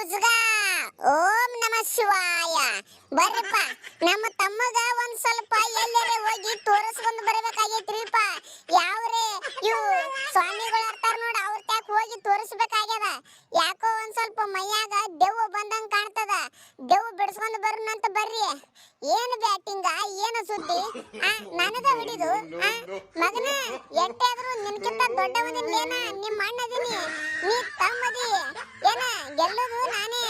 ಉಜ್ಗ ಓಂ ನಮ ಶಿವಾಯ. ಬರ್ರಪ್ಪ ನಮ್ಮ ತಮ್ಮಗ ಒಂದ್ ಸ್ವಲ್ಪ ಎಲ್ಲೆರೆ ಹೋಗಿ ತೋರಿಸ್ಕೊಂಡ್ ಬರ್ಬೇಕಾಗೈತ್ರಿಪ್ಪ ಯಾವ್ರೆ ಇವು ಸ್ವಾಮಿಗಳು ಇರ್ತಾರ ನೋಡ ಅವ್ರ ಟ್ಯಾಕ್ ಹೋಗಿ ತೋರಿಸ್ಬೇಕಾಗ್ಯದ ಯಾಕೋ ಒಂದ್ ಸ್ವಲ್ಪ ಮೈಯಾಗ ದೆವ್ವ ಬಂದಂಗ್ ಕಾಣ್ತದ ಬಿಡಿಸ್ಕೊಂಡ್ ಬರೋಣಂತ ಬರ್ರಿ. ಏನು ಬ್ಯಾಟಿಂಗ, ಏನು ಸುದ್ದಿ? ನನಗ ಹಿಡಿದು ಮಗನ ಎಟ್ಟಾದ್ರೂ ನಿನ್ಕಿಂತ ದೊಡ್ಡವನಿಲ್ಲೇನ ನಿಮ್ಮ ಅಣ್ಣದೀನಿ? ನೀ ತಮ್ಮದಿ. ಏನ, ಗೆಲ್ಲೋದು ನಾನೇ.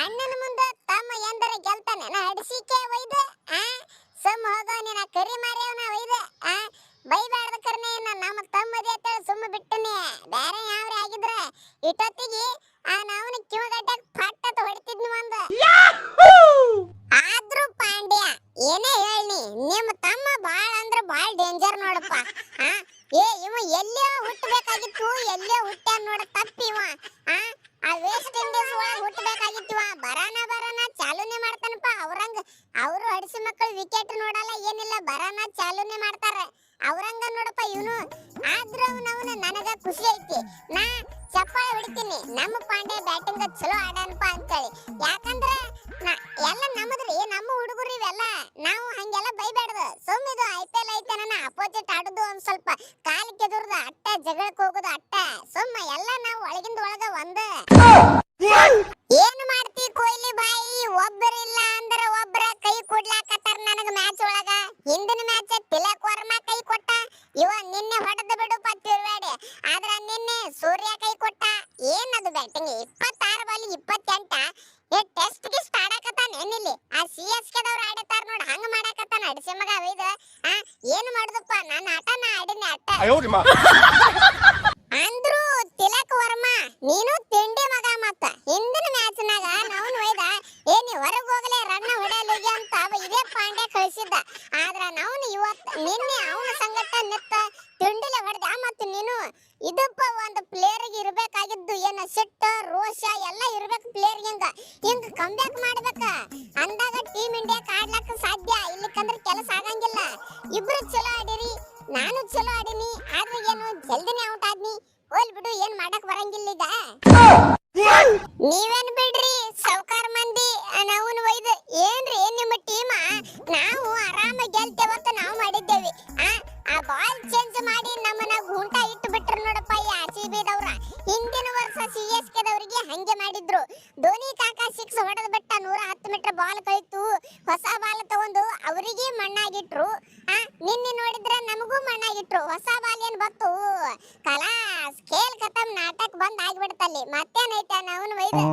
ಅಣ್ಣನ ಮುಂದ ತಮ್ಮ ಎಂದರೆ ಗೆಲ್ತಾನೆ. ನಾ ಹಡಿಸಿಕೆ ಒಯ್ದ, ಆ? ಸುಮ್ ಹೋಗೋ, ನಿನ್ನ ಕರಿ ಮಾರಿಯವನ ಒಯ್ದ, ಆ? ಬೈಬಾರ್ದ ಕರ್ನೆ ನಮ್ಮ ತಮ್ಮದಿ ಅಂತ ಸುಮ್ಮ ಬಿಟ್ಟನೆ. ಬೇರೆ ಯಾವ್ರೆ ಆಗಿದ್ರೆ ಇಟ್ಟೊತ್ತಿಗೆ ನೋಡಪ್ಪ, ಆ? ಏ, ಇವ ಎಲ್ಲೇ ಹುಟ್ಟಬೇಕಾಗಿತ್ತು? ಎಲ್ಲೇ ಹುಟ್ಟ ನೋಡ ತಪ್ಪಿವ ಆ? ಆ ವೇಸ್ಟ್ ಇಂಡೀಸ್ ಒಳಗ ಹುಟ್ಟಬೇಕಾಗಿತ್ತು ಬರಾನ ಬರಾನ, ಚಾಲೂನೇ ಮಾಡ್ತಾನಪ್ಪ. ಅವ್ರಂಗ, ಅವರು ಹಡಿಸಿ ಮಕ್ಕಳು ವಿಕೆಟ್ ನೋಡಲ್ಲ, ಏನಿಲ್ಲ, ಬರಾನ, ಚಾಲೂನೇ ಮಾಡ್ತಾರ. ಅವ್ರಂಗ ನೋಡಪ್ಪ, ಇವನು ಆದ್ರೂ ನನಗೆ ನನಗ ಖುಷಿ ಐತಿ. ಒಂದ್ ಸ್ವಲ್ಪ ಕಾಲ್ ಕೆದುರ್ದು ಅಟ್ಟ, ಜಗಳಕ್ಕೆ ಹೋಗುದು ಅಟ್ಟ. ಸುಮ್ಮ ಎಲ್ಲ ನಾವು ಒಳಗಿಂದ ಒಳಗ ಒಂದ. ಏನು ಮಾಡ್ತಿ ಕೊಹ್ಲಿ ಬಾಯಿ? ಒಬ್ಬರಿಲ್ಲ ಅಂದ್ರ ಒಬ್ರ ಕೈ ಕೊಡ್ಲಾಕತ್ತಾರ ನನಗ ಮ್ಯಾಚ್ ಒಳಗ. ಹಿಂದಿನ ಮ್ಯಾಚ್ ತಿಲಕ್ ವರ್ಮ ಕೈ ಕೊಟ್ಟ. ಇವ ನಿನ್ನೆ ಹೊಡೆದ ಬಿಡು ಪತ್ತಿರ್ಬೇಡಿ ಆದ್ರ ನಿನ್ನೆ ಸೂರ್ಯ ಕೈ ಕೊಟ್ಟ. ಏನದು ಬ್ಯಾಟಿಂಗ್ ಇಪ್ಪತ್ತಾರು ಬಾಲ್ ಇಪ್ಪತ್ತೆಂಟ. ಟೆಸ್ಟ್ಗೆ ಆಡಕತ್ತಾನ ಏನಿಲ್ಲಿ? ಆ ಸಿ ಎಸ್ ಕೆದವ್ರು ಆಡತ್ತಾರ ನೋಡ್, ಹಂಗ ಮಾಡಕತ್ತಾನ ಅಡಿಸಿ ಮಗ ಆ ಏನು ಮಾಡುದಪ್ಪ? ನನ್ನ ಆಟನ ನಾ ಆಡಿನಿ ಆಟ ಅಂದ್ರು ತಿಲಕ್ ವರ್ಮ ನೀನು ತಿಂಡಿ ಮಗ ಮತ್ತ. ಹಿಂದಿನ ಮ್ಯಾಚ್ನಾಗ ನಾವು ಒಯ್ದ ಏ ನೀ ಹೊರಗೆ ಹೋಗಲೇ ರನ್ನ ಅಂತ ಇದೇ ಪಾಂಡೆ ಕಳಿಸಿದ್ದ. ಆದ್ರ ನಾವು ಇವತ್ತು ನಿನ್ನೆ ಅವನ ಸಂಗಟ ನಿತ್ತ ತಿಂಡಿಲೆ ಹೊಡೆದ ಮತ್ತು ನೀನು ಇದಪ್ಪ ಒಂದು ಪ್ಲೇಯರ್ಗೆ ಇರಬೇಕಾಗಿದ್ದು ಏನು? ಸಿಟ್ಟ ರೋಷ ಎಲ್ಲ ಇರ್ಬೇಕು ಪ್ಲೇಯರ್ಗಿಂದ ಹಿಂಗೆ. ಕಂಬ್ಯಾಕ್ ಚಲೋ ಆಡಿರಿ, ನಾನು ಚಲೋ ಆಡಿನಿ, ಆದ್ರೆ ಏನು ಜಲ್ದಿನೇ ಔಟ್ ಆದ್ನಿ. ಹೋಲ್ ಬಿಡು, ಏನ್ ಮಾಡಕ್ ಬರಂಗಿಲ್ಲ ಈಗ. ನೀವೇನ್ ಬಿಡ್ರಿ ಸೌಕಾರ ಮಂದಿ ನಾವು ಒಯ್ದು ಏನ್ರಿ ನಿಮ್ಮ ಟೀಮ ನಾವು ಆರಾಮ ಗೆಲ್ತೇವಂತ ನಾವು ಮಾಡಿದ್ದೇವೆ. ಆ ಬಾಲ್ ಚೇಂಜ್ ಮಾಡಿ ನಮ್ಮನ್ನ ಗುಂಟ ಇಟ್ಟು ಬಿಟ್ರು ನೋಡಪ್ಪ ಈ ಆರ್ ಸಿ ಬಿದವ್ರ ಹಿಂದಿನ ವರ್ಷ ಸಿ ಎಸ್ ಕೆ ದವರಿಗೆ ಹಂಗೆ ಮಾಡಿದ್ರು. ಧೋನಿ ಕಾಕ ಸಿಕ್ಸ್ ಹೊಡೆದ್ ಬಿಟ್ಟ ನೂರ ಹತ್ತು ಮೀಟರ್ ಬಾಲ್ ಕಳಿತು. ಹೊಸ ಬಾಲ್ ತಗೊಂಡು ಅವರಿಗೆ ಮಣ್ಣಾಗಿಟ್ರು. ನಮಗೂ ಮಣ್ಣಾಗಿಟ್ರು ಹೊಸ ಬಾಲ್ ಏನ್ ಬತ್ತು ಕಲಾಸ್ ಕೇಳ್ ಖತಮ್ ನಾಟಕ ಬಂದ್ ಆಗ್ಬಿಡ್ತಲ್ಲಿ. ಮತ್ತೇನೈತೆ? ಅವನು ಒಯ್ದು.